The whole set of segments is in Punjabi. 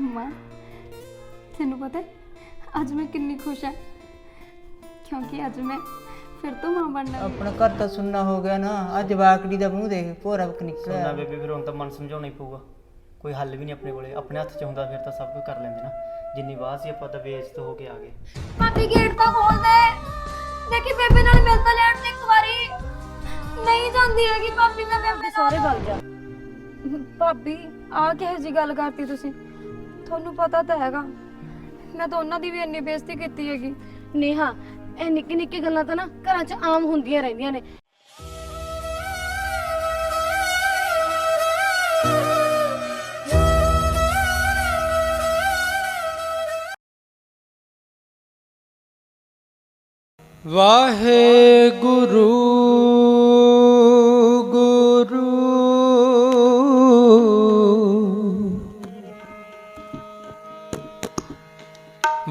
ਮਾਂ ਤੈਨੂੰ ਪਤਾ ਹੈ, ਅੱਜ ਮੈਂ ਕਿੰਨੀ ਖੁਸ਼ ਹਾਂ। ਕਿਉਂਕਿ ਅੱਜ ਮੈਂ ਫਿਰ ਤੋਂ ਮਾਂ ਬਣਨਾ ਆਪਣਾ ਘਰ ਤਾਂ ਸੁੰਨਾ ਹੋ ਗਿਆ ਨਾ ਅੱਜ ਜਵਾਕੜੀ ਦਾ ਮੂੰਹ ਦੇਖ ਭੋਰਾ ਬਕ ਸੁਣਨਾ ਨਿਕਲਿਆ ਬੇਬੇ ਫਿਰ ਹੁਣ ਤਾਂ ਮਨ ਸਮਝਾਉਣਾ ਹੀ ਪਊਗਾ। ਕੋਈ ਹੱਲ ਵੀ ਨਹੀਂ ਆਪਣੇ ਕੋਲੇ ਆਪਣੇ ਹੱਥ 'ਚ ਹੁੰਦਾ ਫਿਰ ਤਾਂ ਸਭ ਕੁਝ ਕਰ ਲੈਂਦੇ ਨਾ। ਜਿੰਨੀ ਵਾਹ ਸੀ ਆਪਾਂ ਤਾਂ ਬੇਇੱਜ਼ਤ ਹੋ ਕੇ ਆ ਗਏ। ਭਾਬੀ ਗੇਟ ਤਾਂ ਖੋਲ ਦੇ। ਦੇਖੀ ਬੇਬੇ ਨਾਲ ਮਿਲ ਤਾਂ ਲੈਣ ਦੇ ਇੱਕ ਵਾਰੀ। ਨਹੀਂ ਜਾਂਦੀ ਹੈਗੀ ਭਾਬੀ ਮੈਂ ਬੇਬੇ ਸਾਰੇ ਵਗ ਜਾ। ਭਾਬੀ ਆ ਕਿਹੋ ਜੀ ਗੱਲ ਕਰਤੀ ਤੁਸੀਂ? ਤੁਹਾਨੂੰ ਪਤਾ ਤਾਂ ਹੈਗਾ। ਮੈਂ ਤਾਂ ਉਹਨਾਂ ਦੀ ਵੀ ਇੰਨੀ ਬੇਇੱਜ਼ਤੀ ਕੀਤੀ ਹੈਗੀ। ਨੇਹਾ ਇਹ ਨਿੱਕੀ ਨਿੱਕੀ ਗੱਲਾਂ ਤਾਂ ਨਾ ਘਰਾਂ 'ਚ ਆਮ ਹੁੰਦੀਆਂ ਰਹਿੰਦੀਆਂ ਨੇ। ਵਾਹਿਗੁਰੂ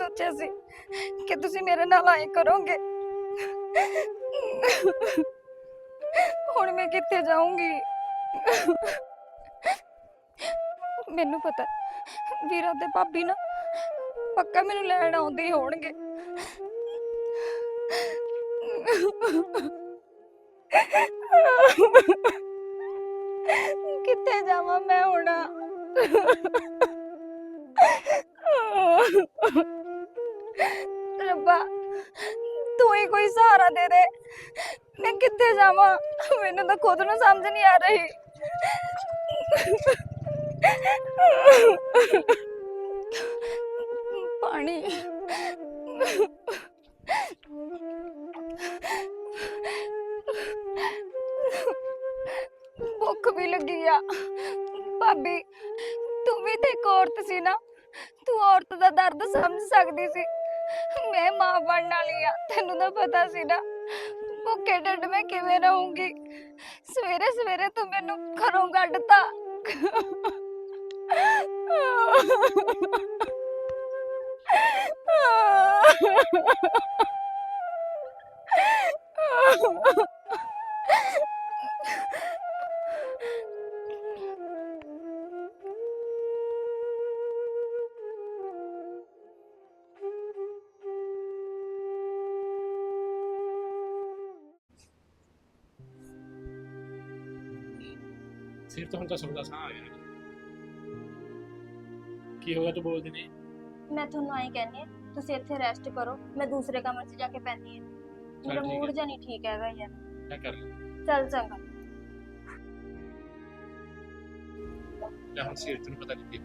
ਸੋਚਿਆ ਸੀ ਕਿ ਤੁਸੀਂ ਮੇਰੇ ਨਾਲ ਆਏ ਕਰੋਗੇ। ਹੁਣ ਮੈਂ ਕਿੱਥੇ ਜਾਊਂਗੀ? ਮੈਨੂੰ ਪਤਾ, ਵੀਰਾ ਤੇ ਭਾਬੀ ਨਾ ਪੱਕਾ ਮੈਨੂੰ ਲੈਣ ਆਉਂਦੇ ਹੀ ਹੋਣਗੇ। ਕਿੱਥੇ ਜਾਵਾਂ ਮੈਂ ਹੁਣ? ਦੇ ਦੇ। ਮੈਂ ਕਿੱਥੇ ਜਾਵਾਂ? ਮੈਨੂੰ ਤਾਂ ਖੁਦ ਨੂੰ ਸਮਝ ਨਹੀਂ ਆ ਰਹੀ। ਪਾਣੀ। ਭੁੱਖ ਵੀ ਲੱਗੀ ਆ। ਭਾਬੀ, ਤੂੰ ਵੀ ਤੇ ਇੱਕ ਔਰਤ ਸੀ ਨਾ। ਤੂੰ ਔਰਤ ਦਾ ਦਰਦ ਸਮਝ ਸਕਦੀ ਸੀ। ਮੈਂ ਮਾਂ ਬਣਨ ਵਾਲੀ ਆ, ਤੈਨੂੰ ਤਾਂ ਪਤਾ ਸੀ ਨਾ। ਭੁੱਖੇ ਢਿੱਡ ਮੈਂ ਕਿਵੇਂ ਰਹੂੰਗੀ? ਸਵੇਰੇ ਸਵੇਰੇ ਤੂੰ ਮੈਨੂੰ ਘਰੋਂ ਕੱਢਤਾ। ਸਿਰ ਤੋਂ ਹੁਣ ਤਾਂ ਸੁਣਦਾ ਸਾਹ ਆ ਗਿਆ ਕੀ ਹੋਗਾ ਤੂੰ ਬੋਲਦੀ ਨਹੀਂ ਮੈਂ ਤੁਹਾਨੂੰ ਆਈ ਕਹਿੰਦੀ ਆ ਤੁਸੀਂ ਇੱਥੇ ਰੈਸਟ ਕਰੋ ਮੈਂ ਦੂਸਰੇ ਕਮਰੇ 'ਚ ਜਾ ਕੇ ਪੈਂਦੀ ਆ ਮੇਰਾ ਠੀਕ ਮੂਡ ਹੈ। ਜਿਹਾ ਨਹੀਂ ਠੀਕ ਹੈਗਾ ਯਾਰ ਮੈਂ ਕਰ ਲਈ ਚੱਲ ਚੰਗਾ ਲੈ ਹੁਣ ਸਿਰ ਤੈਨੂੰ ਪਤਾ ਨਹੀਂ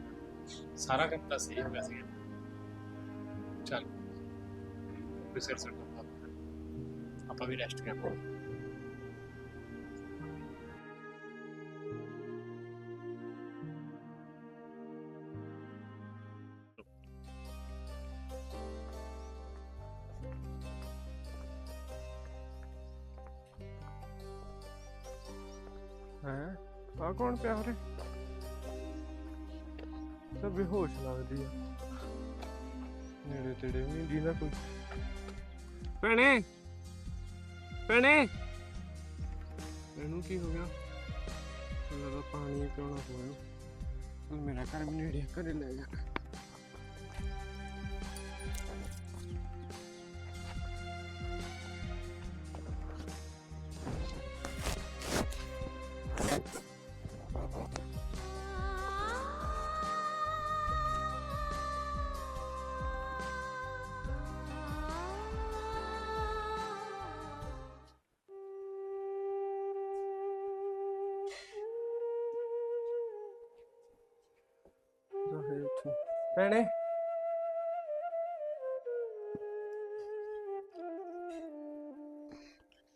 ਸਾਰਾ ਕੰਮ ਤਾਂ ਸਹੀ ਹੋ ਗਿਆ ਸੀ ਚੱਲ ਕੋਈ ਸਿਰ ਸਿਰ ਤੋਂ ਆਪਾਂ ਵੀ ਰੈਸਟ ਕਰਾਂਗੇ ਕੌਣ ਪਿਆ ਉਰੇ ਸਭ ਬੇਹੋਸ਼ ਲੱਗਦੀ ਆ। ਨੇੜੇ ਤੇੜੇ ਵੀ ਨਹੀਂ ਦੀਦਾ ਕੋਈ। ਭੈਣੇ ਭੈਣੇ। ਇਹਨੂੰ ਕੀ ਹੋ ਗਿਆ? ਮੇਰਾ ਪਾਣੀ ਪਿਉਣਾ ਹੋਇਆ। ਤੂੰ ਮੇਰਾ ਘਰ ਵੀ ਨੇੜੇ ਆ, ਘਰੇ ਲੈ ਜਾ।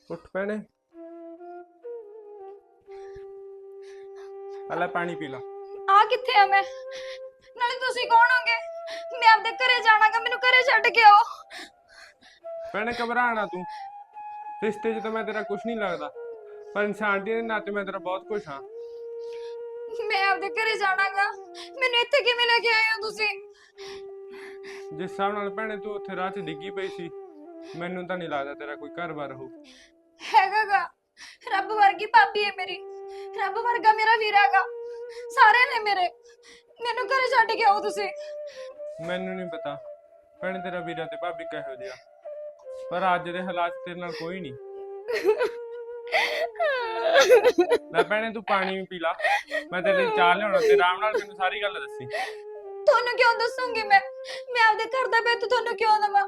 ਉੱਠ ਭੈਣੇ ਆ ਲੈ ਪਾਣੀ ਪੀ ਲਾ। ਆ ਕਿੱਥੇ ਆ ਮੈਂ? ਨਾਲੇ ਤੁਸੀਂ ਕੌਣ ਹੋਗੇ? ਮੈਂ ਆਪਦੇ ਘਰੇ ਜਾਣਾਗਾ ਮੈਨੂੰ ਘਰੇ ਛੱਡ ਕੇ ਆਓ। ਭੈਣੇ ਘਬਰਾਣਾ ਤੂੰ। ਰਿਸ਼ਤੇ 'ਚ ਤਾਂ ਮੈਂ ਤੇਰਾ ਕੁਝ ਨਹੀਂ ਲੱਗਦਾ। ਪਰ ਇਨਸਾਨੀਅਤ ਦੇ ਨਾਤੇ ਮੈਂ ਤੇਰਾ ਬਹੁਤ ਕੁਝ ਹਾਂ। ਮੈਂ ਆਪਦੇ ਘਰੇ ਜਾਣਾਗਾ। ਮੈਨੂੰ ਇੱਥੇ ਕਿਵੇਂ ਲੈ ਕੇ ਆਏ ਹੋ ਤੁਸੀਂ? ਜਿਸ ਹਿਸਾਬ ਨਾਲ ਭੈਣੇ ਤੂੰ ਉੱਥੇ ਰਾਹ 'ਚ ਡਿੱਗੀ ਪਈ ਸੀ ਮੈਨੂੰ ਤਾਂ ਨਹੀਂ ਲੱਗਦਾ ਤੇਰਾ ਕੋਈ ਘਰ-ਬਾਰ ਹੋ ਹੈਗਾਗਾ। ਰੱਬ ਵਰਗੀ ਭਾਬੀ ਹੈ ਮੇਰੀ। ਰੱਬ ਵਰਗਾ ਮੇਰਾ ਵੀਰ ਹੈਗਾ। ਸਾਰੇ ਨੇ ਮੇਰੇ। ਮੈਨੂੰ ਘਰੇ ਛੱਡ ਕੇ ਆਓ ਤੁਸੀਂ। ਮੈਨੂੰ ਨਹੀਂ ਪਤਾ। ਭੈਣੇ ਤੇਰਾ ਵੀਰਾ ਤੇ ਭਾਬੀ ਕਿਹੋ ਜਿਹਾ। ਪਰ ਅੱਜ ਦੇ ਹਾਲਾਤ ਤੇਰੇ ਨਾਲ ਕੋਈ ਨਹੀਂ। ਲੈ ਭੈਣੇ ਤੂੰ ਪਾਣੀ ਵੀ ਪੀ ਲਾ। ਮੈਂ ਤੇਰੇ ਲਈ ਚਾਹ ਲਿਆਉਣਾ। ਤੇ ਆਰਾਮ ਨਾਲ ਮੈਨੂੰ ਸਾਰੀ ਗੱਲ ਦੱਸੀ। ਤੁਹਾਨੂੰ ਕਿਉਂ ਦੱਸੂਗੀ ਮੈਂ? ਮੈਂ ਆਪਦੇ ਘਰ ਦਾ ਬੈਤ ਤੁਹਾਨੂੰ ਕਿਉਂ ਦਵਾਂ?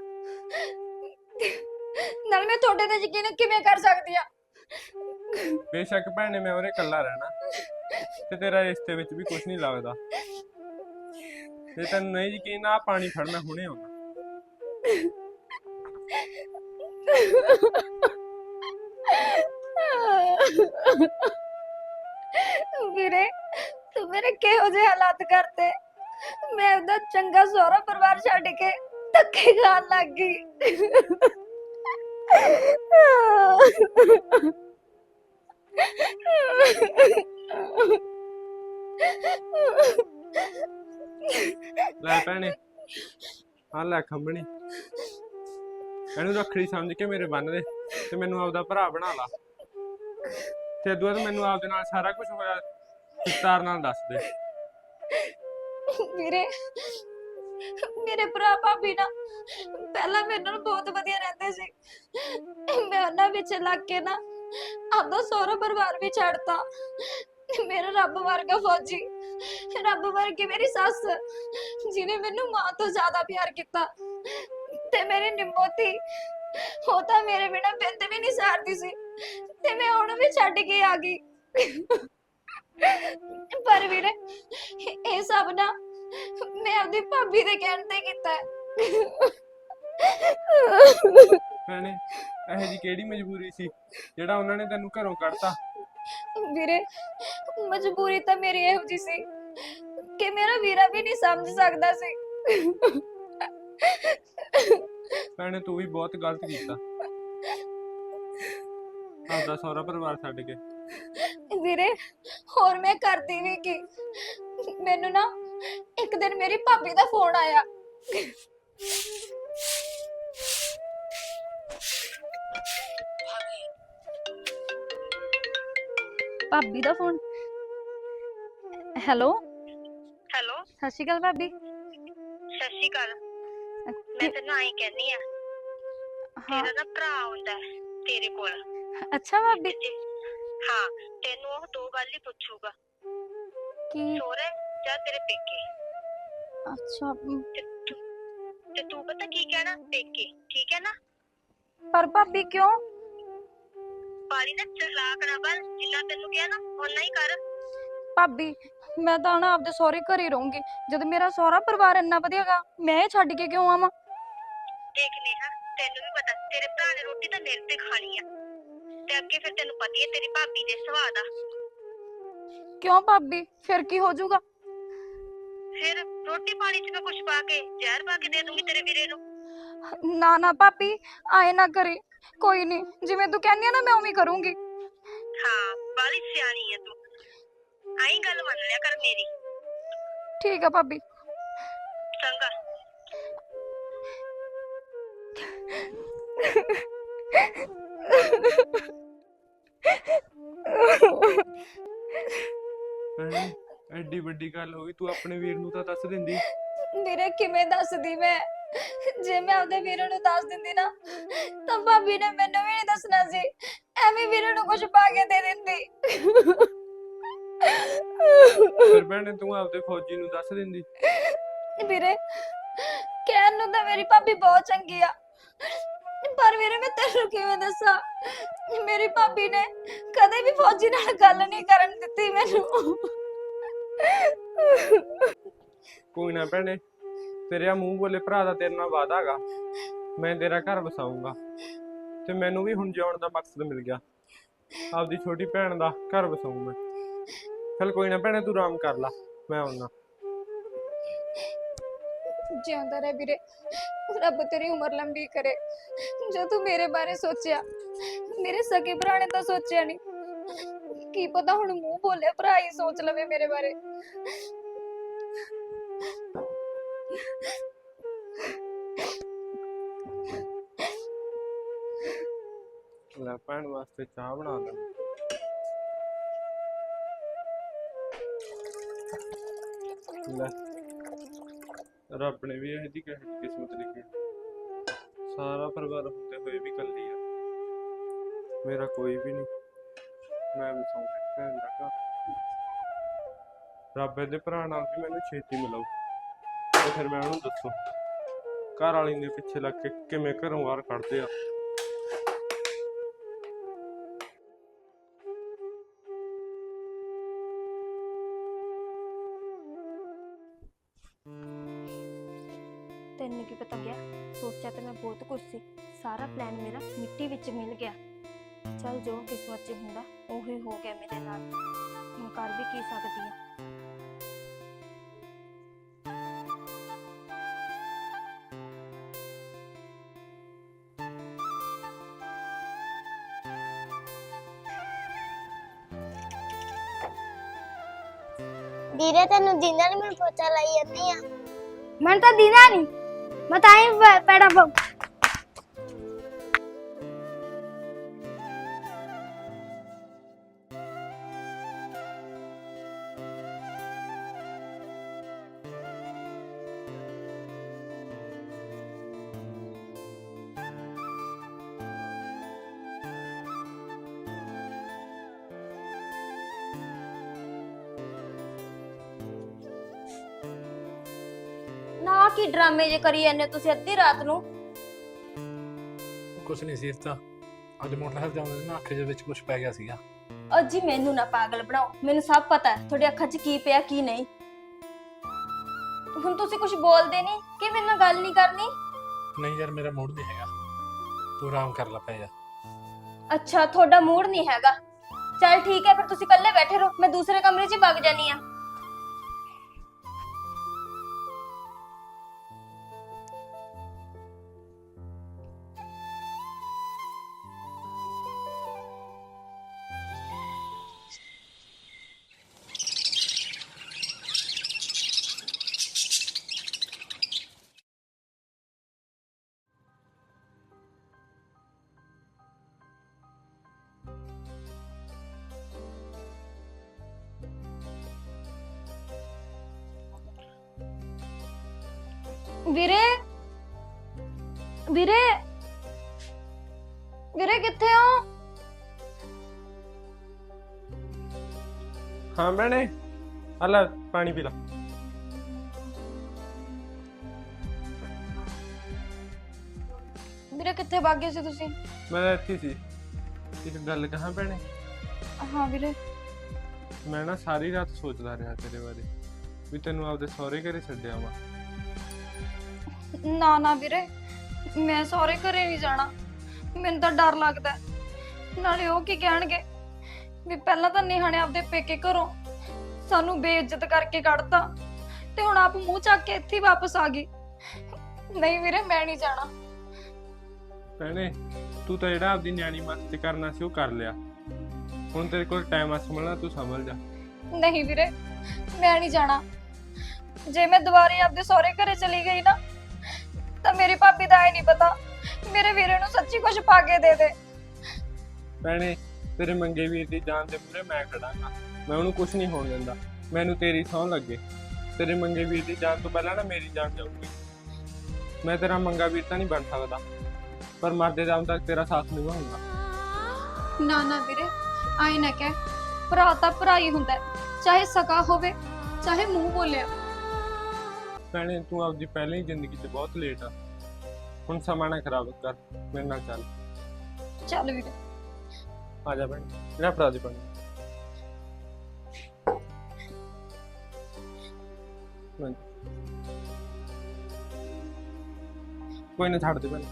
ਨਾਲ ਮੈਂ ਤੁਹਾਡੇ ਤੇ ਯਕੀਨ ਕਿਵੇਂ ਕਰ ਸਕਦੀ ਆ? ਬੇਸ਼ੱਕ ਭੈਣੇ ਮੈਂ ਉਹਰੇ ਇਕੱਲਾ ਰਹਿਣਾ। ਤੇ ਤੇਰਾ ਰਿਸ਼ਤੇ ਵਿੱਚ ਵੀ ਕੁਝ ਨਹੀਂ ਲੱਗਦਾ। ਤੇ ਤੈਨੂੰ ਨਹੀਂ ਯਕੀਨ ਆ ਪਾਣੀ ਫੜ ਮੈਂ ਹੁਣੇ ਆਉਣਾ ਵੀਰੇ ਤੂੰ ਮੇਰੇ ਕਿਹੋ ਜਿਹੇ ਹਾਲਾਤ ਕਰਤੇ? ਮੈਂ ਉਹਦਾ ਚੰਗਾ ਸਹੁਰਾ ਪਰਿਵਾਰ ਛੱਡ ਕੇ ਧੱਕੇ ਖਾਣ ਲੱਗ ਗਈ। ਲੈ ਭੈਣੇ ਆ ਲੈ ਖੰਬਣੀ ਇਹਨੂੰ ਰੱਖੜੀ ਸਮਝ ਕੇ ਮੇਰੇ ਬੰਨ ਦੇ ਤੇ ਮੈਨੂੰ ਆਪਦਾ ਭਰਾ ਬਣਾ ਲਾ। ਤੇ ਦੁਆ ਮੈਨੂੰ ਆਪਦੇ ਨਾਲ ਸਾਰਾ ਕੁਝ ਹੋਇਆ ਵਿਸਤਾਰ ਨਾਲ ਦੱਸ ਦੇ। ਵੀਰੇ ਮੇਰੇ ਭਰਾ ਭਾਬੀ ਨਾ ਪਹਿਲਾਂ ਮੇਰੇ ਨਾਲ ਬਹੁਤ ਵਧੀਆ ਰਹਿੰਦੇ ਸੀ। ਮੈਂ ਉਹਨਾਂ ਵਿੱਚ ਲੱਗ ਕੇ ਨਾ ਆਪਦਾ ਸਹੁਰਾ ਪਰਿਵਾਰ ਵੀ ਛੱਡਤਾ। ਮੇਰਾ ਰੱਬ ਵਰਗਾ ਫੌਜੀ, ਰੱਬ ਵਰਗੀ ਮੇਰੀ ਸੱਸ, ਜਿਹਨੇ ਮੈਨੂੰ ਮਾਂ ਤੋਂ ਜ਼ਿਆਦਾ ਪਿਆਰ ਕੀਤਾ ਤੇ ਮੇਰੀ ਨਿੰਮੋਤੀ ਉਹ ਤਾਂ ਮੇਰੇ ਬਿਨਾ ਬਿੰਦ ਵੀ ਨਹੀਂ ਸਾਰਦੀ ਸੀ ਤੇ ਮੈਂ ਉਹਨੂੰ ਵੀ ਛੱਡ ਕੇ ਆ ਗਈ। ਪਰ ਵੀਰੇ, ਇਹ ਸਭ ਨਾ ਮੈਂ ਆਪਦੀ ਭਾਬੀ ਦੇ ਕਹਿਣ ਤੇ ਕੀਤਾ। ਹੈ। ਭੈਣੇ ਇਹੋ ਜੀ ਕਿਹੜੀ ਮਜਬੂਰੀ ਸੀ ਜਿਹੜਾ ਉਹਨਾਂ ਨੇ ਤੈਨੂੰ ਘਰੋਂ ਕੱਢਤਾ? ਵੀਰੇ ਮਜਬੂਰੀ ਤਾਂ ਮੇਰੀ ਇਹੋ ਜੀ ਸੀ ਕਿ ਮੇਰਾ ਵੀਰਾ ਵੀ ਨਹੀਂ ਸਮਝ ਸਕਦਾ ਸੀ। ਭੈਣੇ ਤੂੰ ਵੀ ਬਹੁਤ ਗਲਤ ਕੀਤਾ। ਆਪਦਾ ਸਹੁਰਾ ਪਰਿਵਾਰ ਛੱਡ ਕੇ। ਵੀਰੇ ਹੋਰ ਮੈਂ ਕਰਦੀ ਵੀ ਕੀ? ਮੈਨੂੰ ਨਾ ਇੱਕ ਦਿਨ ਮੇਰੀ ਭਾਬੀ ਦਾ ਫੋਨ ਆਇਆ। ਭਾਬੀ ਦਾ ਫੋਨ। ਹੈਲੋ। ਹੈਲੋ। ਸਤਿ ਸ਼੍ਰੀ ਅਕਾਲ ਭਾਬੀ। ਸਤਿ ਸ਼੍ਰੀ ਅਕਾਲ। ਮੈਂ ਤੈਨੂੰ ਆਈ ਕਹਿੰਦੀ ਆ ਹਾਂ। ਤੇਰਾ ਨਾ ਭਰਾ ਆਉਂਦਾ ਹੈ ਤੇਰੇ ਕੋਲ। ਅੱਛਾ ਭਾਬੀ। ਤੇ- ਹਾਂ ਤੈਨੂੰ ਉਹ ਦੋ ਗੱਲ ਹੀ ਪੁੱਛੂਗਾ। ਕੀ? ਸੋਰੇ ਜਾਂ ਤੇਰੇ ਪੇਕੇ? ਅੱਛਾ ਤੇ ਤੂੰ ਪਤਾ ਕੀ ਕਹਿਣਾ ਪੇਕੇ ਠੀਕ ਹੈ ਨਾ? ਪਰ ਭਾਬੀ ਕਿਉਂ? ਪਾਲੀ ਨਾ ਚਲਾਕ ਨਾ ਬਣ ਜਿੰਨਾ ਤੈਨੂੰ ਕਿਹਾ ਨਾ ਓਨਾ ਹੀ ਕਰ। ਭਾਬੀ ਮੈਂ ਤਾਂ ਨਾ ਆਪਦੇ ਸਹੁਰੇ ਘਰੇ ਰਹੂੰਗੀ। ਜਦ ਮੇਰਾ ਸਹੁਰਾ ਪਰਿਵਾਰ ਇੰਨਾ ਵਧੀਆਗਾ ਮੈਂ ਇਹ ਛੱਡ ਕੇ ਕਿਉਂ ਆਵਾਂ? ਦੇਖ ਨੇਹਾ ਤੈਨੂੰ ਵੀ ਪਤਾ ਤੇਰੇ ਭਰਾ ਨੇ ਰੋਟੀ ਤਾਂ ਮੇਰੇ ਤੇ ਖਾਣੀ ਆ। ਤੇ ਅੱਗੇ ਫਿਰ ਤੈਨੂੰ ਪਤਾ ਹੀ ਹੈ ਤੇਰੀ ਭਾਬੀ ਦੇ ਸੁਭਾਅ ਦਾ। ਕਿਉਂ ਭਾਬੀ? ਫਿਰ ਕੀ ਹੋ ਜਾਊਗਾ? ਫਿਰ ਰੋਟੀ ਪਾਣੀ ਚ ਮੈਂ ਕੁਛ ਪਾ ਕੇ ਜ਼ਹਿਰ ਪਾ ਕੇ ਦੇ ਦੂੰਗੀ ਤੇਰੇ ਵੀਰੇ ਨੂੰ। ਨਾ ਨਾ ਭਾਬੀ ਆਏ ਨਾ ਕਰੇ। ਕੋਈ ਨਹੀਂ ਜਿਵੇਂ ਤੂੰ ਕਹਿੰਦੀ ਆ ਨਾ ਮੈਂ ਉਵੇਂ ਹੀ ਕਰੂੰਗੀ। ਹਾਂ ਬਾਲੀ ਸਿਆਣੀ ਹੈ ਤੂੰ। ਆਈ ਗੱਲ ਮੰਨ ਲਿਆ ਕਰ ਮੇਰੀ। ਠੀਕ ਆ ਭਾਬੀ। ਚੰਗਾ। ਭੈਣੇ ਐਡੀ ਵੱਡੀ ਗੱਲ ਹੋ ਗਈ ਤੂੰ ਆਪਣੇ ਵੀਰ ਨੂੰ ਤਾਂ ਦੱਸ ਦਿੰਦੀ। ਵੀਰੇ ਕਿਵੇਂ ਦੱਸਦੀ ਮੈਂ? ਜੇ ਮੈਂ ਆਪਦੇ ਵੀਰੇ ਨੂੰ ਦੱਸ ਦਿੰਦੀ ਨਾ ਤਾਂ ਭਾਬੀ ਨੇ ਮੈਨੂੰ ਵੀ ਨਹੀਂ ਦੱਸਣਾ ਸੀ। ਐਵੇਂ ਵੀਰੇ ਨੂੰ ਕੁਝ ਪਾ ਕੇ ਦੇ ਦਿੰਦੀ। ਫਿਰ ਭੈਣੇ ਤੂੰ ਆਪਦੇ ਫੌਜੀ ਨੂੰ ਦੱਸ ਦਿੰਦੀ। ਵੀਰੇ ਕਹਿਣ ਨੂੰ ਤਾਂ ਮੇਰੀ ਭਾਬੀ ਬਹੁਤ ਚੰਗੀ ਆ। ਪਰ ਵੀਰੇ ਮੈਂ ਤੈਨੂੰ ਕਿਵੇਂ ਦੱਸਾਂ? ਮੇਰੀ ਭਾਬੀ ਨੇ ਕਦੇ ਵੀ ਫੌਜੀ ਨਾਲ ਗੱਲ ਨਹੀਂ ਕਰਨ ਦਿੱਤੀ ਮੈਨੂੰ। ਕੋਈ ਨਾ ਭੈਣੇ, ਤੇਰੇ ਆ ਮੂੰਹ ਬੋਲੇ ਭਰਾ ਦਾ ਤੇਰੇ ਨਾਲ ਵਾਅਦਾ ਹੈਗਾ। ਮੈਂ ਤੇਰਾ ਘਰ ਵਸਾਊਂਗਾ। ਤੇ ਮੈਨੂੰ ਵੀ ਹੁਣ ਜਿਉਣ ਦਾ ਮਕਸਦ ਮਿਲ ਗਿਆ। ਆਪਦੀ ਛੋਟੀ ਭੈਣ ਦਾ ਘਰ ਵਸਾਊਂ ਮੈਂ। ਚੱਲ ਕੋਈ ਨਾ ਭੈਣੇ, ਤੂੰ ਆਰਾਮ ਕਰ ਲਾ। ਮੈਂ ਆਉਣਾ ਜਿਉਂਦਾ ਰਹਿ ਵੀਰੇ। ਰੱਬ ਤੇਰੀ ਉਮਰ ਲੰਬੀ ਕਰੇ। ਜੋ ਤੂੰ ਮੇਰੇ ਬਾਰੇ ਸੋਚਿਆ, ਮੇਰੇ ਸਕੇ ਭਰਾ ਨੇ ਤਾਂ ਸੋਚਿਆ ਨਹੀਂ ਕੀ ਪਤਾ ਹੁਣ ਮੂੰਹ ਬੋਲਿਆ ਭਰਾ ਹੀ ਸੋਚ ਲਵੇ ਮੇਰੇ ਬਾਰੇ। ਲੈ ਭੈਣ ਵਾਸਤੇ ਚਾਹ ਬਣਾ ਲੈ ਲੈ। ਰੱਬ ਨੇ ਵੀ ਇਹਦੀ ਕਹਿ ਕਿਸਮਤ ਲਿਖੀ। ਸਾਰਾ ਪਰਿਵਾਰ ਹੁੰਦੇ ਹੋਏ ਵੀ ਕੱਲੀ ਆ। ਮੇਰਾ ਕੋਈ ਵੀ ਨਹੀਂ ਮੈਂ ਵੀ ਸੌਂ ਕੇ ਭੈਣ ਦਾ ਘਰ ਰੱਬ ਦੇ ਭਰਾ ਨਾਲ ਵੀ ਮੈਨੂੰ ਛੇਤੀ ਮਿਲਾਓ ਤੇ ਫਿਰ ਮੈਂ ਉਹਨੂੰ ਦੱਸੋ, ਘਰ ਵਾਲੀ ਦੇ ਪਿੱਛੇ ਲੱਗ ਕੇ ਕਿਵੇਂ ਘਰੋਂ ਬਾਹਰ ਕੱਢਦੇ ਆ? ਤੈਨੂੰ ਕੀ ਪਤਾ ਗਿਆ ਸੋਚਿਆ ਤੇ ਮੈਂ ਬਹੁਤ ਕੁਝ ਸੀ। ਸਾਰਾ ਪਲਾਨ ਮੇਰਾ ਮਿੱਟੀ ਵਿੱਚ ਮਿਲ ਗਿਆ। ਚਲ ਜੋ ਕਿਸਮਤ 'ਚ ਹੁੰਦਾ। ਉਹੀ ਹੋ ਗਿਆ ਮੇਰੇ ਨਾਲ। ਹੁਣ ਕਰ ਵੀ ਕੀ ਸਕਦੀ ਹਾਂ ਵੀਰੇ ਤੈਨੂੰ ਦਿਨਾਂ ਨੂੰ ਮੈਂ ਪੋਚਾ ਲਾਈ ਜਾਂਦੀ ਆ। ਮੈਨੂੰ ਤਾਂ ਦੀਦਾ ਨਹੀਂ ਮੈਂ ਤਾਂ ਹੀ ਪੈੜਾ ਡਰਾਮੇ ਜੇ ਕਰੀ ਜਾਂਦੇ ਹੋ ਤੁਸੀਂ ਅੱਧੀ ਰਾਤ ਨੂੰ? ਕੁਛ ਨਹੀਂ ਸੀ ਤਾਂ। ਅੱਜ ਮੋਟਰਸਾਈਕਲ ਜਾਂਦੇ ਨਾ ਅੱਖ ਦੇ ਵਿੱਚ ਕੁਛ ਪੈ ਗਿਆ ਸੀਗਾ। ਅਜੀ ਮੈਨੂੰ ਨਾ ਪਾਗਲ ਬਣਾਓ। ਮੈਨੂੰ ਸਭ ਪਤਾ ਹੈ ਤੁਹਾਡੀ ਅੱਖਾਂ 'ਚ ਕੀ ਪਿਆ ਕੀ ਨਹੀਂ। ਹੁਣ ਤੁਸੀਂ ਕੁਝ ਬੋਲਦੇ ਨਹੀਂ? ਕਿ ਮੇਰੇ ਨਾਲ ਗੱਲ ਨਹੀਂ ਕਰਨੀ? ਨਹੀਂ ਯਾਰ ਮੇਰਾ ਮੂਡ ਨਹੀਂ ਹੈਗਾ। ਤੂੰ ਆਰਾਮ ਕਰ ਲੈ ਪੈ ਜਾ। ਅੱਛਾ ਤੁਹਾਡਾ ਮੂਡ ਨਹੀਂ ਹੈਗਾ। ਚਲ ਠੀਕ ਹੈ ਫਿਰ ਤੁਸੀਂ ਇਕੱਲੇ ਬੈਠੇ ਰਹੋ। ਮੈਂ ਦੂਸਰੇ ਕਮਰੇ 'ਚ ਵਗ ਜਾਨੀ ਆ ਵੀਰੇ? ਵੀਰੇ? ਵੀਰੇ ਕਿੱਥੇ ਹੋ? ਹਾਂ ਭੈਣੇ ਆ ਲੈ ਪਾਣੀ ਪੀ ਲਾ। ਵੀਰੇ ਕਿੱਥੇ ਵਗ ਗਏ ਸੀ ਤੁਸੀਂ? ਮੈਂ ਇੱਥੇ ਸੀ। ਇੱਕ ਗੱਲ ਕਹਾਂ ਭੈਣੇ? ਹਾਂ ਵੀਰੇ। ਮੈਂ ਨਾ ਸਾਰੀ ਰਾਤ ਸੋਚਦਾ ਰਿਹਾ ਤੇਰੇ ਬਾਰੇ ਵੀ ਤੈਨੂੰ ਆਪਦੇ ਸਹੁਰੇ ਘਰੇ ਛੱਡਿਆ ਵਾ ਨਾ ਨਾ ਵੀਰੇ ਮੈਂ ਸਹੁਰੇ ਘਰੇ ਨਹੀਂ ਜਾਣਾ। ਮੈਨੂੰ ਤਾਂ ਡਰ ਲੱਗਦਾ। ਹੈ। ਨਾਲੇ ਉਹ ਕੀ ਕਹਿਣਗੇ? ਵੀ ਪਹਿਲਾਂ ਤਾਂ ਨੇਹਾ ਨੇ ਆਪਦੇ ਪੇਕੇ ਘਰੋਂ ਸਾਨੂੰ ਬੇਇੱਜ਼ਤ ਕਰਕੇ ਕੱਢਤਾ ਤੇ ਹੁਣ ਆਪ ਮੂੰਹ ਚੱਕ ਕੇ ਇੱਥੇ ਹੀ ਵਾਪਸ ਆ ਗਈ। ਨਹੀਂ ਵੀਰੇ ਮੈਂ ਨਹੀਂ ਜਾਣਾ। ਭੈਣੇ ਤੂੰ ਤਾਂ ਜਿਹੜਾ ਆਪਦੀ ਨਿਆਣੀ ਮਸਤੀ ਕਰਨਾ ਸੀ ਉਹ ਕਰ ਲਿਆ। ਹੁਣ ਤੇਰੇ ਕੋਲ ਟਾਈਮ ਆ ਸਮਝਣਾ ਤੂੰ ਸਮਝ ਜਾ। ਨਹੀਂ ਵੀਰੇ ਮੈਂ ਨਹੀਂ ਜਾਣਾ। ਜੇ ਮੈਂ ਦੁਬਾਰੇ ਆਪਦੇ ਸਹੁਰੇ ਘਰੇ ਚਲੀ ਗਈ ਨਾ ਤਾਂ ਮੇਰੀ ਭਾਬੀ ਦਾ ਇਹ ਨਹੀਂ ਪਤਾ। ਮੇਰੇ ਵੀਰੇ ਨੂੰ ਸੱਚੀ ਕੁਝ ਪਾ ਕੇ ਦੇ ਦੇ। ਭੈਣੇ ਤੇਰੇ ਮੰਗੇ ਵੀਰ ਦੀ ਜਾਨ ਦੇ ਮੂਹਰੇ ਮੈਂ ਖੜਾਂਗਾ ਮੈਂ ਉਹਨੂੰ ਕੁਝ ਨਹੀਂ ਹੋਣ ਦਿੰਦਾ। ਮੈਨੂੰ ਤੇਰੀ ਸਹੁੰ ਲੱਗੇ। ਤੇਰੇ ਮੰਗੇ ਵੀਰ ਦੀ ਜਾਨ ਤੋਂ ਪਹਿਲਾਂ ਨਾ ਮੇਰੀ ਜਾਨ ਜਾਊਗੀ। ਮੈਂ ਤੇਰਾ ਮੰਗਾ ਵੀਰ ਤਾਂ ਨਹੀਂ ਬਣ ਸਕਦਾ। ਪਰ ਮਰਦੇ ਦਮ ਤੱਕ ਤੇਰਾ ਸਾਥ ਨਿਭਾਉਂਗਾ ਨਾ ਨਾ ਵੀਰੇ ਆਈ ਨਾ ਕਹਿ। ਭਰਾ ਤਾਂ ਭਰਾ ਹੀ ਹੁੰਦਾ ਹੈ, ਚਾਹੇ ਸਕਾ ਹੋਵੇ ਚਾਹੇ ਮੂੰਹ ਬੋਲਿਆ ਭੈਣੇ ਤੂੰ ਆਪਦੀ ਪਹਿਲੀ ਜ਼ਿੰਦਗੀ 'ਚ ਬਹੁਤ ਲੇਟ ਆ। ਹੁਣ ਸਮਾਂ ਨਾ ਖਰਾਬ ਕਰ ਮੇਰੇ ਨਾਲ ਚੱਲ। ਚੱਲ ਵੀਰੇ। ਆ ਜਾ ਭੈਣ ਜਿਹੜਾ ਫੜਾ ਦੇ ਲੈ। ਕੋਈ ਨਾ ਛੱਡ ਦੇ ਭੈਣ।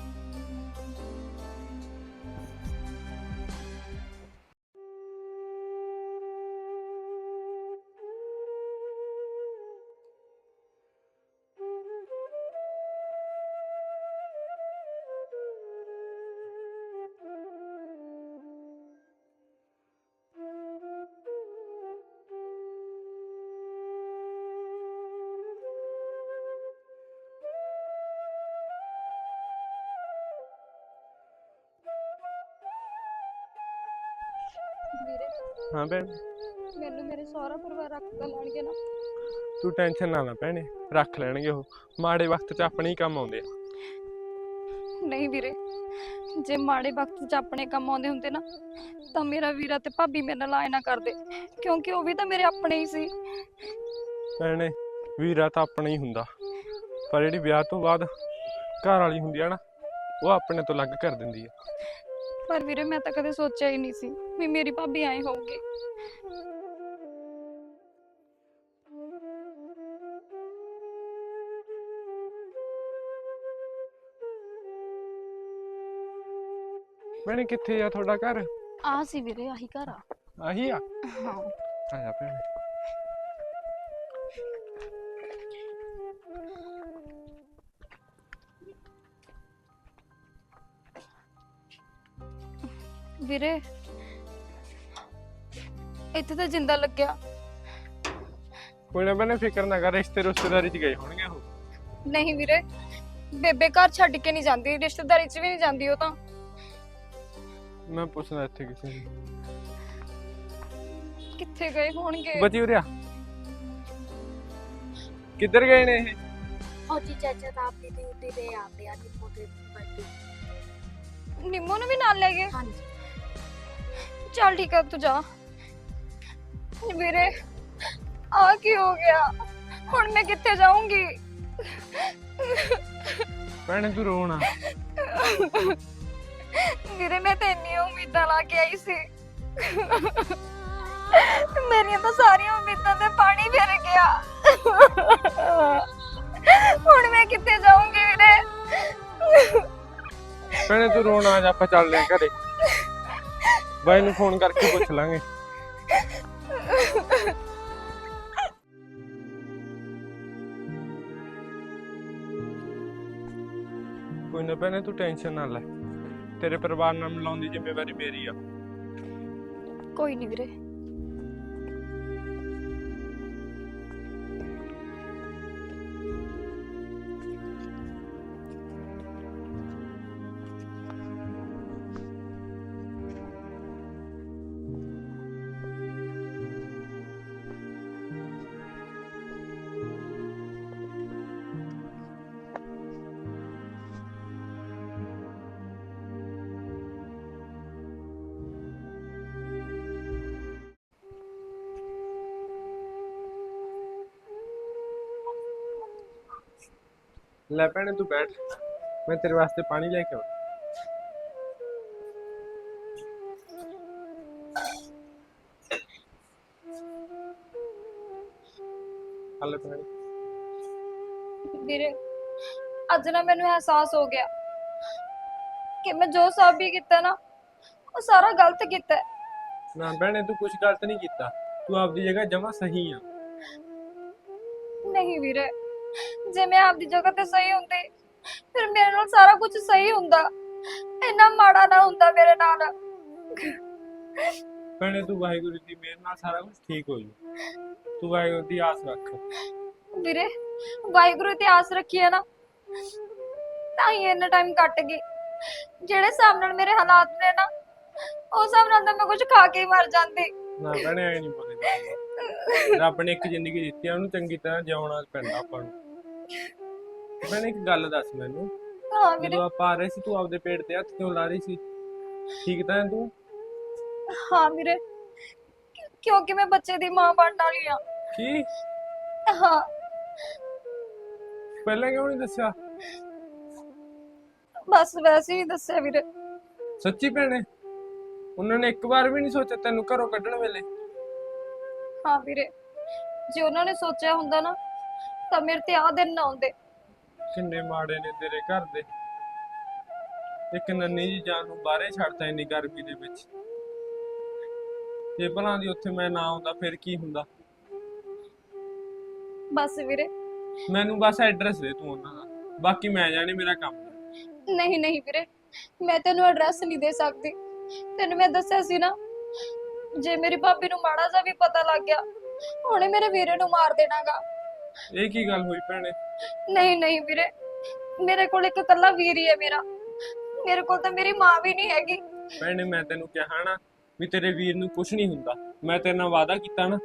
ਵੀਰੇ। ਹਾਂ ਭੈਣ। ਮੈਨੂੰ ਮੇਰੇ ਸਹੁਰਾ ਪਰਿਵਾਰ ਰੱਖ ਤਾਂ ਲੈਣਗੇ ਨਾ। ਤੂੰ ਟੈਨਸ਼ਨ ਨਾ ਲੈ ਭੈਣੇ ਰੱਖ ਲੈਣਗੇ ਉਹ। ਮਾੜੇ ਵਕਤ 'ਚ ਆਪਣੇ ਹੀ ਕੰਮ ਆਉਂਦੇ ਆ। ਨਹੀਂ ਵੀਰੇ ਜੇ ਮਾੜੇ ਵਕਤ 'ਚ ਆਪਣੇ ਕੰਮ ਆਉਂਦੇ ਹੁੰਦੇ ਨਾ ਤਾਂ ਮੇਰਾ ਵੀਰਾ ਤੇ ਭਾਬੀ ਮੇਰੇ ਨਾਲ ਆਏ ਨਾ ਕਰਦੇ ਕਿਉਂਕਿ ਉਹ ਵੀ ਤਾਂ ਮੇਰੇ ਆਪਣੇ ਹੀ ਸੀ। ਭੈਣੇ ਵੀਰਾ ਤਾਂ ਆਪਣਾ ਹੀ ਹੁੰਦਾ। ਪਰ ਜਿਹੜੀ ਵਿਆਹ ਤੋਂ ਬਾਅਦ ਘਰ ਵਾਲੀ ਹੁੰਦੀ ਆ ਨਾ ਉਹ ਆਪਣੇ ਤੋਂ ਅਲੱਗ ਕਰ ਦਿੰਦੀ ਆ। ਪਰ ਵੀਰੇ ਮੈਂ ਤਾਂ ਕਦੇ ਸੋਚਿਆ ਹੀ ਨਹੀਂ ਸੀ ਵੀ ਮੇਰੀ ਭਾਬੀ ਆਏ ਹੋਊਗੀ। ਭੈਣੇ ਕਿੱਥੇ ਆ ਤੁਹਾਡਾ ਘਰ? ਆ ਸੀ ਵੀਰੇ ਆਹੀ ਘਰ ਆ। ਆਹੀ ਆ? ਹਾਂ। ਆ ਜਾ ਭੈਣੇ। ਵੀਰੇ। ਇੱਥੇ ਤਾਂ ਜਿੰਦਾ ਲੱਗਿਆ। ਕੋਈ ਨਾ ਭੈਣੇ ਫਿਕਰ ਨਾ ਕਰ ਰਿਸ਼ਤੇ ਰਿਸ਼ਤੇਦਾਰੀ 'ਚ ਗਏ ਹੋਣਗੇ ਉਹ। ਨਹੀਂ ਵੀਰੇ ਬੇਬੇ ਘਰ ਛੱਡ ਕੇ ਨਹੀਂ ਜਾਂਦੀ ਰਿਸ਼ਤੇਦਾਰੀ 'ਚ ਵੀ ਨਹੀਂ ਜਾਂਦੀ ਉਹ ਤਾਂ। ਮੈਂ ਪੁੱਛਦਾ ਇੱਥੇ ਕਿਸੇ ਨੂੰ। ਕਿੱਥੇ ਗਏ ਹੋਣਗੇ? ਬਚੀ ਉਰਿਆ ਕਿੱਧਰ ਗਏ ਨੇ ਇਹ? ਔਜੀ ਚਾਚਾ ਤਾਂ ਆਪਣੀ ਡਿਊਟੀ ਤੇ ਆਉਂਦੇ ਆ ਨਿੰਮੋ ਦੇ ਬਰਥਡੇ ਨਿੰਮੋ ਨੂੰ ਵੀ ਨਾਲ ਲੈ ਗਏ? ਹਾਂਜੀ। ਚੱਲ ਠੀਕ ਆ ਤੂੰ ਜਾ ਵੀਰੇ ਆ ਕੀ ਹੋ ਗਿਆ ਹੁਣ ਮੈਂ ਕਿੱਥੇ ਜਾਊਂਗੀ ਭੈਣੇ ਤੂੰ ਰੋਣਾ ਵੀਰੇ ਮੈਂ ਤੇ ਇੰਨੀ ਉਮੀਦਾਂ ਲਾ ਕੇ ਆਈ ਸੀ ਮੇਰੀਆਂ ਤਾਂ ਸਾਰੀਆਂ ਉਮੀਦਾਂ ਤੇ ਪਾਣੀ ਫਿਰ ਗਿਆ ਹੁਣ ਮੈਂ ਕਿੱਥੇ ਜਾਊਂਗੀ ਵੀਰੇ ਭੈਣੇ ਤੂੰ ਰੋਣਾ ਅੱਜ ਆਪਾਂ ਚੱਲਦੇ ਆਂ ਘਰੇ ਬਾਈ ਨੂੰ ਫੋਨ ਕਰਕੇ ਪੁੱਛ ਲਾਂਗੇ। ਕੋਈ ਨਾ ਭੈਣੇ, ਤੂੰ ਟੈਨਸ਼ਨ ਨਾ ਲੈ। ਤੇਰੇ ਪਰਿਵਾਰ ਨਾਲ ਮਿਲਾਉਣ ਦੀ ਜ਼ਿੰਮੇਵਾਰੀ ਮੇਰੀ ਆ। ਕੋਈ ਨਹੀਂ ਵੀਰੇ। ਲੈ ਭੈਣੇ ਤੂੰ ਬੈਠ। ਮੈਂ ਤੇਰੇ ਵਾਸਤੇ ਪਾਣੀ ਲੈ ਕੇ ਆਉਂਦਾ ਹਲੇ ਭੈਣੇ। ਵੀਰੇ ਅੱਜ ਨਾ ਮੈਨੂੰ ਅਹਿਸਾਸ ਹੋ ਗਿਆ ਕਿ ਮੈਂ ਜੋ ਸਭ ਵੀ ਕੀਤਾ ਨਾ ਉਹ ਸਾਰਾ ਗਲਤ ਕੀਤਾ ਹੈ। ਨਾ ਭੈਣੇ ਤੂੰ ਕੁਝ ਗਲਤ ਨਹੀਂ ਕੀਤਾ। ਤੂੰ ਆਪਦੀ ਜਗ੍ਹਾ ਜਮਾ ਸਹੀ ਆ। ਨਹੀਂ ਵੀਰੇ ਜੇ ਮੈਂ ਆਪਦੀ ਜਗ੍ਹਾ ਤੇ ਸਹੀ ਹੁੰਦੀ ਫਿਰ ਮੇਰੇ ਨਾਲ ਸਾਰਾ ਕੁਝ ਸਹੀ ਹੁੰਦਾ। ਇੰਨਾ ਮਾੜਾ ਨਾ ਹੁੰਦਾ ਮੇਰੇ ਨਾਲ। ਭੈਣੇ ਤੂੰ ਵਾਹਿਗੁਰੂ ਦੀ ਮਿਹਰ ਨਾਲ ਸਾਰਾ ਕੁਝ ਠੀਕ ਹੋ ਜੂ ਤੂੰ ਵਾਹਿਗੁਰੂ ਦੀ ਆਸ ਰੱਖ। ਵੀਰੇ ਵਾਹਿਗੁਰੂ ਤੇ ਆਸ ਰੱਖੀ ਹੈ ਨਾ ਤਾਂ ਹੀ ਇੰਨਾ ਟਾਈਮ ਕੱਟ ਗਈ। ਜਿਹੜੇ ਹਿਸਾਬ ਨਾਲ ਮੇਰੇ ਹਾਲਾਤ ਨੇ ਨਾ ਉਸ ਹਿਸਾਬ ਨਾਲ ਤਾਂ ਮੈਂ ਕੁਝ ਖਾ ਕੇ ਹੀ ਮਰ ਜਾਂਦੀ। ਨਾ ਭੈਣੇ ਐ ਨਹੀਂ ਬੋਲੇ ਰੱਬ ਨੇ ਇੱਕ ਜ਼ਿੰਦਗੀ ਦਿੱਤੀ ਆ ਉਹਨੂੰ ਚੰਗੀ ਤਰ੍ਹਾਂ ਜਿਉਣਾ ਪੈਂਦਾ ਆਪਾਂ ਨੂੰ। ਭੈਣੇ ਇੱਕ ਗੱਲ ਦੱਸ ਮੈਨੂੰ। ਹਾਂ ਵੀਰੇ। ਜਦੋਂ ਆਪਾਂ ਆ ਰਹੇ ਸੀ ਤੂੰ ਆਪਦੇ ਪੇਟ ਤੇ ਹੱਥ ਕਿਉਂ ਲਾ ਰਹੀ ਸੀ? ਠੀਕ ਤਾਂ ਹੈ ਤੂੰ? ਹਾਂ ਵੀਰੇ। ਕਿਉਂਕਿ ਮੈਂ ਬੱਚੇ ਦੀ ਮਾਂ ਬਣਨ ਵਾਲੀ ਆ। ਕੀ? ਹਾਂ। ਪਹਿਲਾਂ ਕਿਉਂ ਨਹੀਂ ਦੱਸਿਆ? ਬਸ ਵੈਸੇ ਹੀ ਦੱਸਿਆ ਵੀਰੇ। ਸੱਚੀ ਭੈਣੇ? ਉਹਨਾਂ ਨੇ ਇੱਕ ਵਾਰ ਵੀ ਨਹੀਂ ਸੋਚਿਆ ਤੈਨੂੰ ਘਰੋਂ ਕੱਢਣ ਵੇਲੇ। ਹਾਂ ਵੀਰੇ। ਜੇ ਉਹਨਾਂ ਨੇ ਸੋਚਿਆ ਹੁੰਦਾ ਨਾ ਤਾਂ ਮੇਰੇ ਤੇ ਆ ਦਿਨ ਨਾ ਆਉਂਦੇ। ਕਿੰਨੇ ਮਾੜੇ ਨੇ ਤੇਰੇ ਘਰ ਦੇ। ਇੱਕ ਨੰਨੀ ਜੀ ਜਾਨ ਨੂੰ ਬਾਹਰੇ ਛੱਡਤਾ ਇੰਨੀ ਗਰਮੀ ਦੇ ਵਿੱਚ। ਜੇ ਭਲਾਂ ਦੀ ਉੱਥੇ ਮੈਂ ਨਾ ਆਉਂਦਾ ਫਿਰ ਕੀ ਹੁੰਦਾ? ਬਸ ਵੀਰੇ। ਮੈਨੂੰ ਬਸ ਐਡਰੈਸ ਦੇ ਤੂੰ ਉਹਨਾਂ ਦਾ। ਬਾਕੀ ਮੈਂ ਜਾਣੇ ਮੇਰਾ ਕੰਮ ਹੈ। ਨਹੀਂ ਨਹੀਂ ਵੀਰੇ। ਮੈਂ ਤੈਨੂੰ ਐਡਰੈਸ ਨਹੀਂ ਦੇ ਸਕਦੀ। ਤੈਨੂੰ ਮੈਂ ਦੱਸਿਆ ਸੀ ਨਾ ਜੇ ਮੇਰੀ ਭਾਬੀ ਨੂੰ ਮਾੜਾ ਜਿਹਾ ਵੀ ਪਤਾ ਲੱਗ ਗਿਆ ਉਹਨੇ ਮੇਰੇ ਵੀਰੇ ਨੂੰ ਮਾਰ ਦੇਣਾਗਾ। ਇਹ ਕੀ ਗੱਲ ਹੋਈ ਭੈਣੇ? ਨਹੀਂ ਨਹੀਂ ਵੀਰੇ। ਮੇਰੇ ਕੋਲ ਇੱਕ ਇਕੱਲਾ ਵੀਰ ਹੀ ਹੈ ਮੇਰਾ। ਮੇਰੇ ਕੋਲ ਤਾਂ ਮੇਰੀ ਮਾਂ ਵੀ ਨਹੀਂ ਹੈਗੀ। ਭੈਣੇ ਮੈਂ ਤੈਨੂੰ ਕਿਹਾ ਨਾ ਵੀ ਤੇਰੇ ਵੀਰ ਨੂੰ ਕੁਝ ਨਹੀਂ ਹੁੰਦਾ। ਮੈਂ ਤੇਰੇ ਨਾਲ ਵਾਅਦਾ ਕੀਤਾ ਨਾ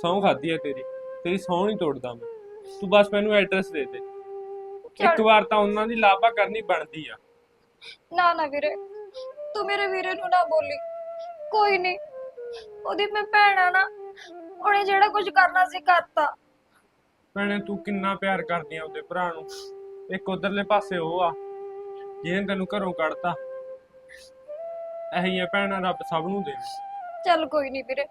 ਸਹੁੰ ਖਾਦੀ ਹੈ ਤੇਰੀ। ਤੇਰੀ ਸਹੁੰ ਨਹੀਂ ਤੋੜਦਾ ਮੈਂ। ਤੂੰ ਬਸ ਮੈਨੂੰ ਐਡਰੈਸ ਦੇ ਦੇ। ਇੱਕ। ਵਾਰ ਤਾਂ ਉਹਨਾਂ ਦੀ ਲਾਭਾ ਕਰਨੀ ਬਣਦੀ ਆ। ਨਾ ਨਾ ਵੀਰੇ। ਤੂੰ ਮੇਰੇ ਵੀਰੇ ਨੂੰ ਨਾ ਬੋਲੀ। ਕੋਈ ਨਹੀਂ। ਉਹਦੀ ਮੈਂ ਭੈਣ ਆ ਨਾ। ਉਹਨੇ ਜਿਹੜਾ ਕੁਝ ਕਰਨਾ ਸੀ ਕਰਤਾ। ਭੈਣੇ ਤੂੰ ਕਿੰਨਾ ਪਿਆਰ ਕਰਦੀ ਆ ਉਹਦੇ ਭਰਾ ਨੂੰ। ਇੱਕ ਉਧਰਲੇ ਪਾਸੇ ਉਹ ਆ ਜਿਹਨੇ ਤੈਨੂੰ ਘਰੋਂ ਕੱਢਤਾ। ਇਹੀ ਆ ਭੈਣਾਂ ਰੱਬ ਸਭ ਨੂੰ ਦੇ ਚੱਲ ਕੋਈ ਨਹੀਂ ਵੀਰੇ।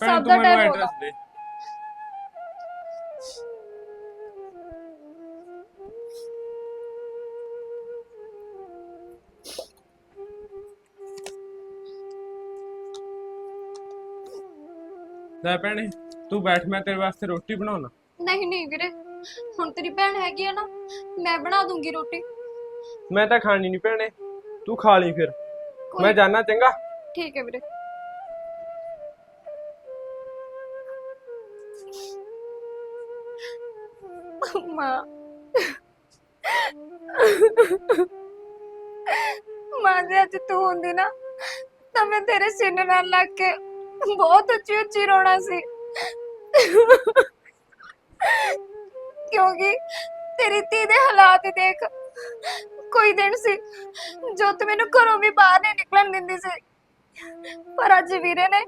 ਭੈਣ ਸਭ ਤੂੰ ਦਾ ਮੈਨੂੰ ਟਾਈਮ ਹੋਗਾ ਐਡਰੈਸ ਦੇ। ਲੈ ਭੈਣੇ ਤੂੰ ਬੈਠ ਮੈਂ ਤੇਰੇ ਵਾਸਤੇ ਰੋਟੀ ਬਣਾਉਣਾ। ਨਹੀਂ ਨਹੀਂ ਵੀਰੇ। ਹੁਣ ਤੇਰੀ ਭੈਣ ਹੈਗੀ ਆ ਨਾ ਮੈਂ ਬਣਾ ਦੂੰਗੀ ਰੋਟੀ। ਮੈਂ ਤਾਂ ਖਾਣੀ ਨਹੀਂ ਭੈਣੇ। ਤੂੰ ਖਾ ਲਈ ਫਿਰ। ਕੋਈ- ਮੈਂ ਜਾਣਾ ਚੰਗਾ? ਠੀਕ ਹੈ ਵੀਰੇ। ਮਾਂ। ਮਾਂ ਜੇ ਅੱਜ ਤੂੰ ਹੁੰਦੀ ਨਾ ਤਾਂ ਮੈਂ ਤੇਰੇ ਸਿਰ ਨਾਲ ਲੱਗ ਕੇ ਬਹੁਤ ਉੱਚੀ ਉੱਚੀ ਰੋਣਾ ਸੀ। ਕਿਉਂਕਿ ਤੇਰੀ ਧੀ ਦੇ ਹਾਲਾਤ ਦੇਖ। ਕੋਈ ਦਿਨ ਸੀ ਜੋ ਤੂੰ ਮੈਨੂੰ ਘਰੋਂ ਵੀ ਬਾਹਰ ਨਹੀਂ ਨਿਕਲਣ ਦਿੰਦੀ ਸੀ। ਪਰ ਅੱਜ ਵੀਰੇ ਨੇ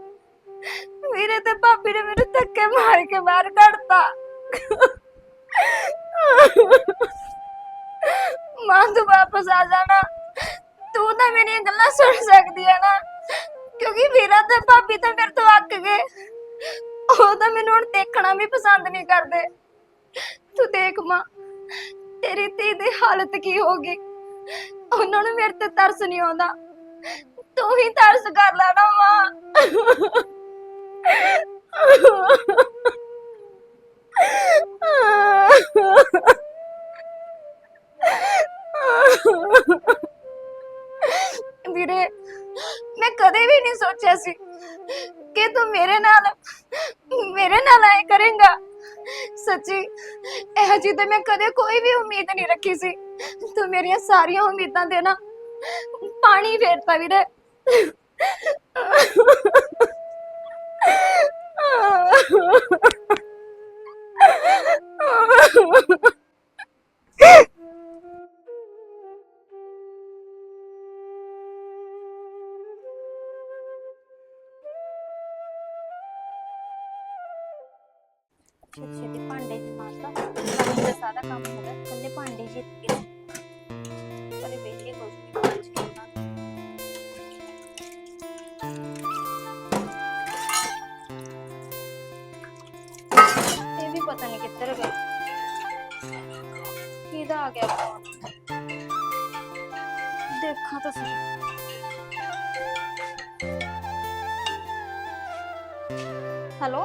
ਵੀਰੇ ਤੇ ਭਾਬੀ ਨੇ ਮੈਨੂੰ ਧੱਕੇ ਮਾਰ ਕੇ ਬਾਹਰ ਕੱਢਤਾ। ਮਾਂ ਤੂੰ ਵਾਪਸ ਆ ਜਾਣਾ। ਤੂੰ ਤਾਂ ਮੇਰੀਆਂ ਗੱਲਾਂ ਸੁਣ ਸਕਦੀ ਹੈ ਨਾ। ਕਿਉਂਕਿ ਵੀਰਾ ਤੇ ਭਾਬੀ ਤਾਂ ਮੇਰੇ ਤੋਂ ਅੱਕ ਗਏ। ਉਹ ਤਾਂ ਮੈਨੂੰ ਹੁਣ ਦੇਖਣਾ ਵੀ ਪਸੰਦ ਨਹੀਂ ਕਰਦੇ। ਤੂੰ ਦੇਖ ਮਾਂ, ਤੇਰੀ ਧੀ ਦੀ ਹਾਲਤ ਕੀ ਹੋ ਗਈ? ਉਹਨਾਂ ਨੂੰ ਮੇਰੇ ਤੇ ਤਰਸ ਨਹੀਂ ਆਉਂਦਾ। ਤੂੰ ਹੀ ਤਰਸ ਕਰ ਲੈ ਨਾ ਮਾਂ। ਵੀਰੇ, ਮੈਂ ਕਦੇ ਵੀ ਨਹੀਂ ਸੋਚਿਆ ਸੀ ਕਿ ਤੂੰ ਮੇਰੇ ਨਾਲ ਮੇਰੇ ਨਾਲ ਆਏ ਕਰੇਗਾ। ਸੱਚੀ ਇਹੋ ਜਿਹੀ ਤੇ ਮੈਂ ਕਦੇ ਕੋਈ ਵੀ ਉਮੀਦ ਨਹੀਂ ਰੱਖੀ ਸੀ। ਤੂੰ ਮੇਰੀਆਂ ਸਾਰੀਆਂ ਉਮੀਦਾਂ ਦੇ ਨਾ ਪਾਣੀ ਫੇਰਤਾ ਵੀਰੇ ਕਿਹਦਾ ਆ ਗਿਆ ਫੋਨ ਦੇਖਾਂ ਤਾਂ ਸਹੀ ਹੈਲੋ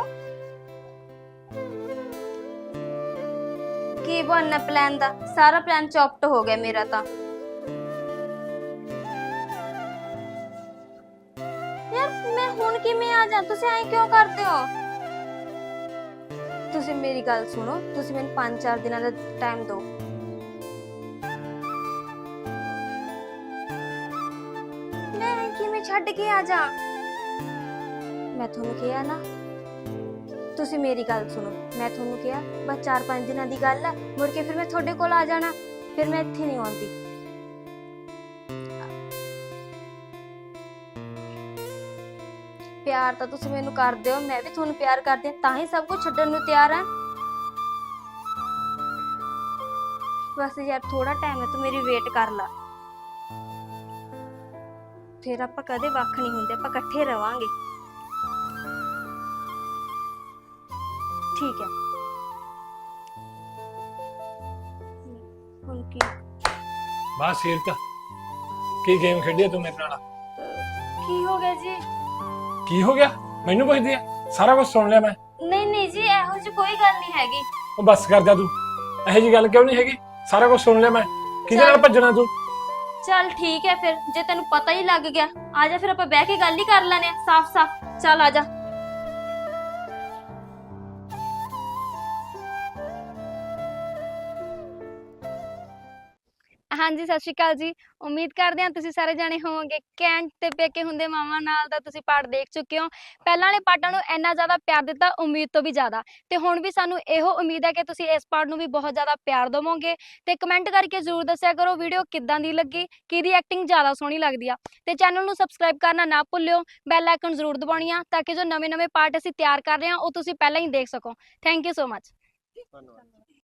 ਕੀ ਬਣਨਾ ਪਲਾਨ ਦਾ ਸਾਰਾ ਪਲਾਨ ਚੌਪਟ ਹੋ ਗਿਆ ਮੇਰਾ ਤਾਂ ਯਾਰ ਮੈਂ ਹੁਣ ਕਿਵੇਂ ਆ ਜਾ ਤੁਸੀਂ ਐਂ ਕਿਉਂ ਕਰਦੇ ਹੋ ਤੁਸੀਂ ਮੇਰੀ ਗੱਲ ਸੁਣੋ ਤੁਸੀਂ ਮੈਨੂੰ 5-4 ਦਿਨਾਂ ਦਾ ਟਾਈਮ ਦਿਓ ਛੱਡ ਕੇ ਆ ਜਾ। ਮੈਂ ਤੁਹਾਨੂੰ ਕਿਹਾ ਨਾ, ਤੁਸੀਂ ਮੇਰੀ ਗੱਲ ਸੁਣੋ। ਮੈਂ ਤੁਹਾਨੂੰ ਕਿਹਾ, ਬਸ 4-5 ਦਿਨਾਂ ਦੀ ਗੱਲ ਹੈ ਮੁੜ ਕੇ ਫਿਰ ਮੈਂ ਤੁਹਾਡੇ ਕੋਲ ਆ ਜਾਣਾ। ਫਿਰ ਮੈਂ ਇੱਥੇ ਨਹੀਂ ਆਉਂਦੀ। ਪਿਆਰ ਤਾਂ ਤੁਸੀਂ ਮੈਨੂੰ ਕਰਦੇ ਹੋ, ਮੈਂ ਵੀ ਤੁਹਾਨੂੰ ਪਿਆਰ ਕਰਦੀ ਹਾਂ, ਤਾਂ ਹੀ ਸਭ ਕੁਝ ਛੱਡਣ ਨੂੰ ਤਿਆਰ ਹਾਂ। ਬਸ ਯਾਰ ਥੋੜਾ ਟਾਈਮ ਹੈ ਤੂੰ ਮੇਰੀ ਵੇਟ ਕਰ ਲੈ। ਫਿਰ ਆਪਾਂ ਕਦੇ ਵੱਖ ਨਹੀਂ ਹੁੰਦੇ ਆਪਾਂ ਇਕੱਠੇ ਰਵਾਂਗੇ। ਠੀਕ ਹੈ। ਹੁਣ ਕੀ? ਬਸ ਸੀਰਤ ਕੀ ਗੇਮ ਖੇਡੀ ਤੂੰ ਮੇਰੇ ਨਾਲ? ਕੀ ਹੋ ਗਿਆ ਜੀ? ਕੀ ਹੋ ਗਿਆ? ਮੈਨੂੰ ਪੁੱਛਦੀ ਆ? ਸਾਰਾ ਕੁਝ ਸੁਣ ਲਿਆ ਮੈਂ। ਨਹੀਂ ਨਹੀਂ ਜੀ ਇਹੋ ਜਿਹੀ ਕੋਈ ਗੱਲ ਨਹੀਂ ਹੈਗੀ। ਉਹ ਬੱਸ ਕਰ ਜਾ ਤੂੰ। ਇਹੋ ਜੀ ਗੱਲ ਕਿਉਂ ਨਹੀਂ ਹੈਗੀ? ਸਾਰਾ ਕੁਝ ਸੁਣ ਲਿਆ ਮੈਂ। ਕਿਹਦੇ ਨਾਲ ਚੱਲ। ਭੱਜਣਾ ਤੂੰ? ਚੱਲ ਠੀਕ ਹੈ ਫਿਰ, ਜੇ ਤੈਨੂੰ ਪਤਾ ਹੀ ਲੱਗ ਗਿਆ, ਆ ਜਾ ਫਿਰ ਆਪਾਂ ਬਹਿ ਕੇ ਗੱਲ ਹੀ ਕਰ ਲੈਨੇ ਆ ਸਾਫ਼ ਸਾਫ਼ ਚੱਲ ਆ ਜਾ। ਹਾਂਜੀ, ਸਤਿ ਸ਼੍ਰੀ ਅਕਾਲ ਜੀ। ਉਮੀਦ ਕਰਦੇ ਹਾਂ ਤੁਸੀਂ ਸਾਰੇ ਜਾਣੇ ਹੋਵੋਗੇ। ਕੈਂਟ ਤੇ ਪੇਕੇ ਹੁੰਦੇ ਮਾਵਾਂ ਨਾਲ ਦਾ ਤੁਸੀਂ ਪਾਠ ਦੇਖ ਚੁੱਕੇ ਹੋ। ਪਹਿਲਾਂ ਵਾਲੇ ਪਾਠਾਂ ਨੂੰ ਇੰਨਾ ਜ਼ਿਆਦਾ ਪਿਆਰ ਦਿੱਤਾ, ਉਮੀਦ ਤੋਂ ਵੀ ਜ਼ਿਆਦਾ। ਤੇ ਹੁਣ ਵੀ ਸਾਨੂੰ ਇਹੋ ਉਮੀਦ ਹੈ ਕਿ ਤੁਸੀਂ ਇਸ ਪਾਠ ਨੂੰ ਵੀ ਬਹੁਤ ਜ਼ਿਆਦਾ ਪਿਆਰ ਦੇਵੋਗੇ। ਤੇ ਕਮੈਂਟ ਕਰਕੇ ਜ਼ਰੂਰ ਦੱਸਿਆ ਕਰੋ ਵੀਡੀਓ ਕਿੱਦਾਂ ਦੀ ਲੱਗੀ, ਕਿਹਦੀ ਐਕਟਿੰਗ ਜ਼ਿਆਦਾ ਸੋਹਣੀ ਲੱਗਦੀ ਆ। ਤੇ ਚੈਨਲ ਨੂੰ ਸਬਸਕ੍ਰਾਈਬ ਕਰਨਾ ਨਾ ਭੁੱਲਿਓ ਬੈਲ ਆਈਕਨ ਜ਼ਰੂਰ ਦਬਾਉਣੀ ਆ, ਤਾਂ ਕਿ ਜੋ ਨਵੇਂ-ਨਵੇਂ ਪਾਠ ਅਸੀਂ ਤਿਆਰ ਕਰ ਰਹੇ ਹਾਂ, ਉਹ ਤੁਸੀਂ ਪਹਿਲਾਂ ਹੀ ਦੇਖ ਸਕੋ। ਥੈਂਕ ਯੂ ਸੋ ਮਚ ਧੰਨਵਾਦ।